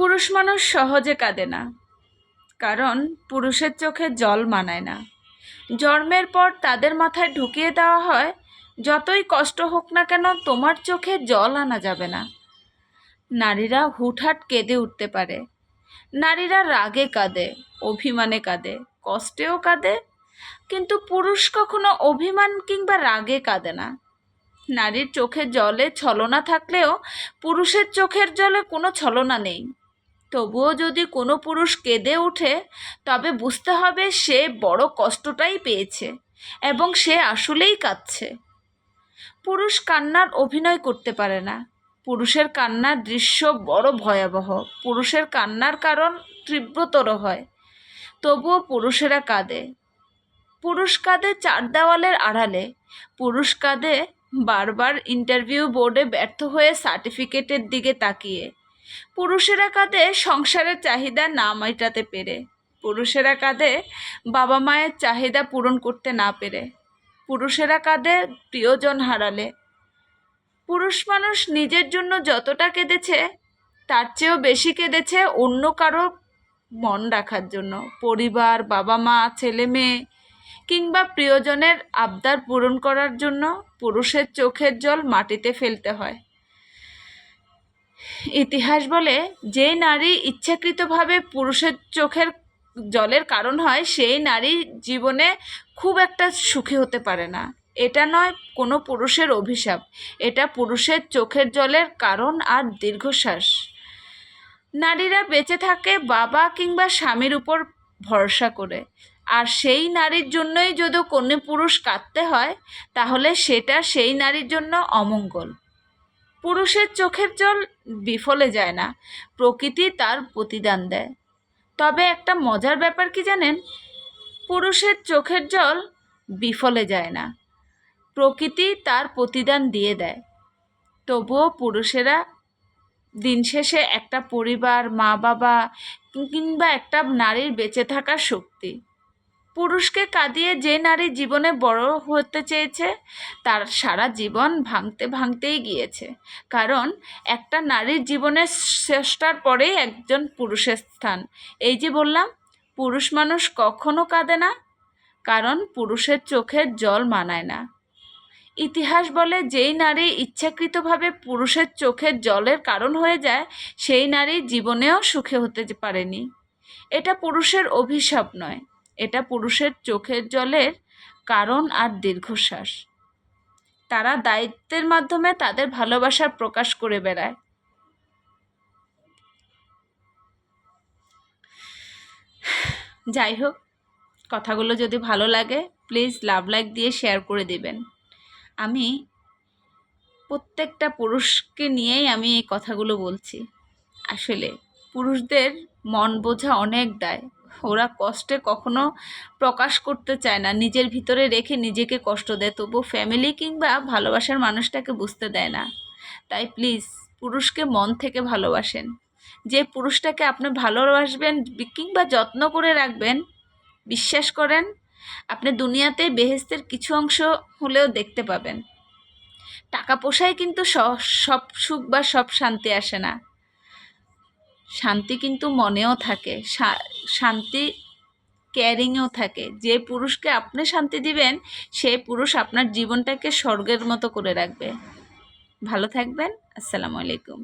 পুরুষ মানুষ সহজে কাঁদে না, কারণ পুরুষের চোখে জল মানায় না। জন্মের পর তাদের মাথায় ঢুকিয়ে দেওয়া হয়, যতই কষ্ট হোক না কেন তোমার চোখে জল আনা যাবে না। নারীরা হুটহাট কেঁদে উঠতে পারে। নারীরা রাগে কাঁদে, অভিমানে কাঁদে, কষ্টেও কাঁদে, কিন্তু পুরুষ কখনো অভিমান কিংবা রাগে কাঁদে না। নারীর চোখের জলে ছলনা থাকলেও পুরুষের চোখের জলে কোনো ছলনা নেই। তবুও যদি কোনো পুরুষ কেঁদে ওঠে, তবে বুঝতে হবে সে বড় কষ্টটাই পেয়েছে এবং সে আসলেই কাঁদছে। পুরুষ কান্নার অভিনয় করতে পারে না। পুরুষের কান্নার দৃশ্য বড় ভয়াবহ। পুরুষের কান্নার কারণ তীব্রতর হয়। তবুও পুরুষেরা কাঁদে। পুরুষ কাঁদে চার দেওয়ালের আড়ালে। পুরুষ কাঁদে বারবার ইন্টারভিউ বোর্ডে ব্যর্থ হয়ে সার্টিফিকেটের দিকে তাকিয়ে। পুরুষেরা কাঁদে, সংসারের চাহিদা না মেটাতে পেরে। পুরুষেরা কাঁদে, বাবা মায়ের চাহিদা পূরণ করতে না পেরে। পুরুষেরা কাঁদে, প্রিয়জন হারালে। পুরুষ মানুষ নিজের জন্য যতটা কেঁদেছে, তার চেয়েও বেশি কেঁদেছে অন্য কারও মন রাখার জন্য। পরিবার, বাবা মা, ছেলে মেয়ে কিংবা প্রিয়জনের আবদার পূরণ করার জন্য পুরুষের চোখের জল মাটিতে ফেলতে হয়। ইতিহাস বলে, যে নারী ইচ্ছাকৃতভাবে পুরুষের চোখের জলের কারণ হয়, সেই নারী জীবনে খুব একটা সুখী হতে পারে না। এটা নয়, কোনো পুরুষের অভিশাপ। এটা পুরুষের চোখের জলের কারণ আর দীর্ঘশ্বাস। নারীরা বেঁচে থাকে বাবা কিংবা স্বামীর উপর ভরসা করে। আর সেই নারীর জন্যই যদি কোনো পুরুষ কাঁদতে হয়, তাহলে সেটা সেই নারীর জন্য অমঙ্গল। পুরুষের চোখের জল বিফলে যায় না। প্রকৃতি তার প্রতিদান দেয়। তবে একটা মজার ব্যাপার কি জানেন? পুরুষের চোখের জল বিফলে যায় না। প্রকৃতি তার প্রতিদান দিয়ে দেয়। তবুও পুরুষেরা দিন শেষে একটা পরিবার মা বাবা কিংবা একটা নারীর বেঁচে থাকার শক্তি। পুরুষকে কাঁদিয়ে যে নারী জীবনে বড় হতে চেয়েছে, তার সারা জীবন ভাঙতে ভাঙতেই গিয়েছে। কারণ একটা নারীর জীবনের শ্রেষ্ঠার পরেই একজন পুরুষের স্থান। এই যে বললাম, পুরুষ মানুষ কখনো কাঁদে না, কারণ পুরুষের চোখের জল মানায় না। ইতিহাস বলে যেই নারী ইচ্ছাকৃতভাবে পুরুষের চোখের জলের কারণ হয়ে যায়, সেই নারী জীবনেও সুখে হতে পারেনি। এটা পুরুষের অভিশাপ নয়। এটা পুরুষের চোখের জলের কারণ আর দীর্ঘশ্বাস। তারা দায়িত্বের মাধ্যমে তাদের ভালোবাসার প্রকাশ করে বেড়ায়। যাই হোক কথাগুলো যদি ভালো লাগে প্লিজ লাভ লাইক দিয়ে শেয়ার করে দিবেন। আমি প্রত্যেকটা পুরুষকে নিয়েই আমি এই কথাগুলো বলছি। আসলে পুরুষদের মন বোঝা অনেক দায়। ওরা কষ্টে কখনো প্রকাশ করতে চায় না। নিজের ভিতরে রেখে নিজেকে কষ্ট দেয়, তবু ফ্যামিলি কিংবা ভালোবাসার মানুষটাকে বুঝতে দেয় না। তাই প্লিজ পুরুষকে মন থেকে ভালোবাসেন। যে পুরুষটাকে আপনি ভালোবাসবেন কিংবা যত্ন করে রাখবেন, বিশ্বাস করেন, আপনি দুনিয়াতে বেহেস্তের কিছু অংশ হলেও দেখতে পাবেন। টাকা পয়সায় কিন্তু সব সুখ বা সব শান্তি আসে না। শান্তি কিন্তু মনেও থাকে শান্তি ক্যারিংও থাকে। যে পুরুষকে আপনি শান্তি দিবেন সেই পুরুষ আপনার জীবনটাকে স্বর্গের মতো করে রাখবে। ভালো থাকবেন, আসসালামু আলাইকুম।